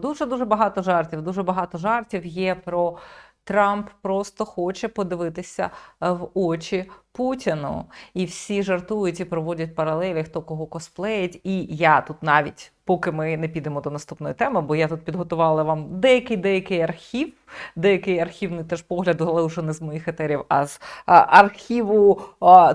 Дуже дуже багато жартів. Дуже багато жартів є про Трамп просто хоче подивитися е, в очі Путіну. І всі жартують і проводять паралелі, хто кого косплеїть. І я тут навіть, поки ми не підемо до наступної теми, бо я тут підготувала вам деякий деякий архів, деякий архівний теж погляд, але вже не з моїх етерів, а з архіву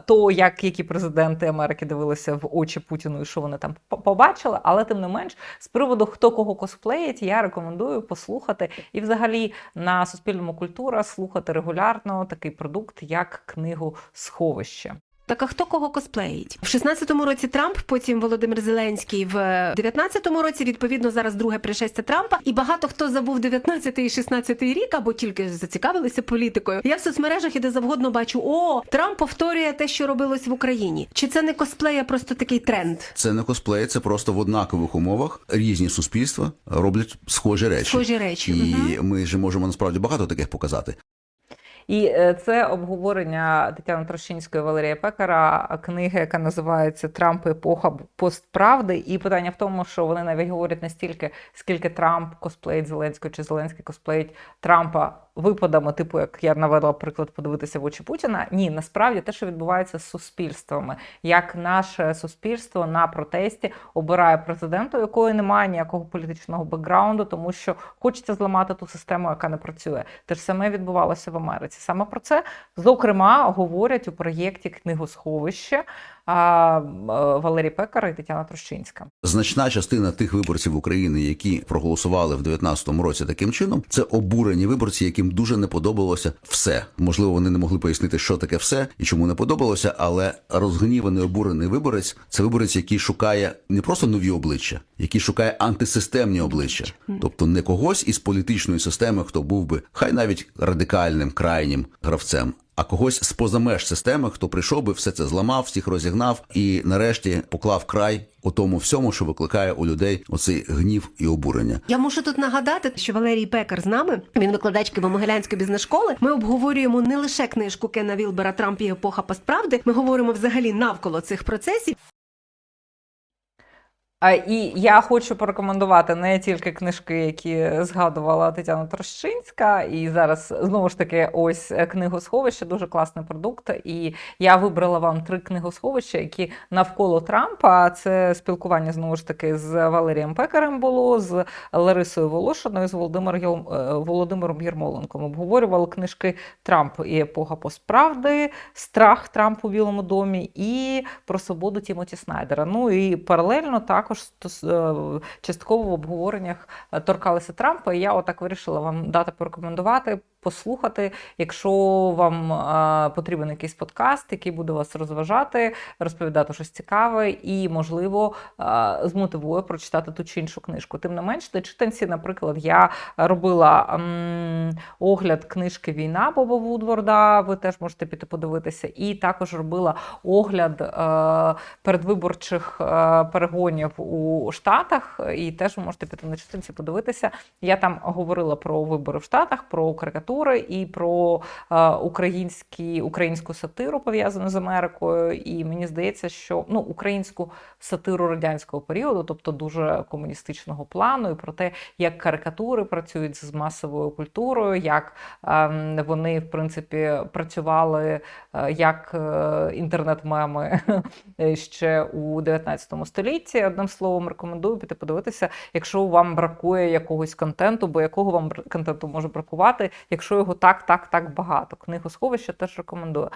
того, як які президенти Америки дивилися в очі Путіну і що вони там побачили. Але тим не менш, з приводу хто кого косплеїть, я рекомендую послухати і взагалі на Суспільному культура слухати регулярно такий продукт, як книгу Сховище. Так а хто кого косплеїть? В 16-му році Трамп, потім Володимир Зеленський. В 19-му році, відповідно, зараз друге пришестя Трампа. І багато хто забув 19 і 16 рік або тільки зацікавилися політикою. Я в соцмережах і де завгодно бачу: о, Трамп повторює те, що робилось в Україні. Чи це не косплея, просто такий тренд? Це не косплей, це просто в однакових умовах різні суспільства роблять схожі речі. Схожі речі. І Мгм. ми ж можемо насправді багато таких показати. І е, це обговорення Тетяни Трощинської Валерія Пекара, книги, яка називається Трамп епоха постправди. І питання в тому, що вони навіть говорять не стільки, скільки Трамп косплеїть Зеленського, чи Зеленський косплеїть Трампа випадами, типу, як я навела приклад, подивитися в очі Путіна. Ні, насправді те, що відбувається з суспільствами, як наше суспільство на протесті обирає президента, у якої немає ніякого політичного бекграунду, тому що хочеться зламати ту систему, яка не працює. Те ж саме відбувалося в Америці. Саме про це, зокрема, говорять у проєкті Книгосховище Валерій Пекар і Тетяна Трощинська. Значна частина тих виборців України, які проголосували в 19-му році таким чином, це обурені виборці, яким дуже не подобалося все. Можливо, вони не могли пояснити, що таке все і чому не подобалося, але розгніваний обурений виборець це виборець, який шукає не просто нові обличчя, який шукає антисистемні обличчя, тобто не когось із політичної системи, хто був би хай навіть радикальним крайнім гравцем. А когось з поза меж системи, хто прийшов би, все це зламав, всіх розігнав і нарешті поклав край у тому всьому, що викликає у людей оцей гнів і обурення. Я мушу тут нагадати, що Валерій Пекар з нами. Він викладач Києво-Могилянської бізнес-школи. Ми обговорюємо не лише книжку Кена Вілбера Трамп і епоха постправди. Ми говоримо взагалі навколо цих процесів. А, І я хочу порекомендувати не тільки книжки, які згадувала Тетяна Трощинська, і зараз знову ж таки ось книгосховище, дуже класний продукт. І я вибрала вам три книгосховища, які навколо Трампа. Це спілкування знову ж таки з Валерієм Пекарем було, з Ларисою Волошиною, з Володимир Єл- е, Володимиром Єрмоленком. Обговорювали книжки Трамп і епоха постправди, страх Трампу у Білому домі і про свободу Тімоті Снайдера. Ну і паралельно також е, частково в обговореннях е, торкалися Трампа. І я отак вирішила вам дати порекомендувати, послухати. Якщо вам е, потрібен якийсь подкаст, який буде вас розважати, розповідати щось цікаве і, можливо, е, змотивує прочитати ту чи іншу книжку. Тим не менш, на читанці, наприклад, я робила огляд книжки Війна Боба Вудворда. Ви теж можете піти подивитися. І також робила огляд е, передвиборчих перегонів у Штатах. І теж ви можете піти на читанці подивитися. Я там говорила про вибори в Штатах, про карикатури і про е, українські, українську сатиру пов'язану з Америкою. І мені здається, що ну, українську сатиру радянського періоду, тобто дуже комуністичного плану, і про те, як карикатури працюють з масовою культурою, як ем, вони, в принципі, працювали е, як е, інтернет-меми ще у 19 столітті. Одним словом, рекомендую піти подивитися, якщо вам бракує якогось контенту, бо якого вам контенту може бракувати, якщо його так, так, так багато. Книгосховище теж рекомендую.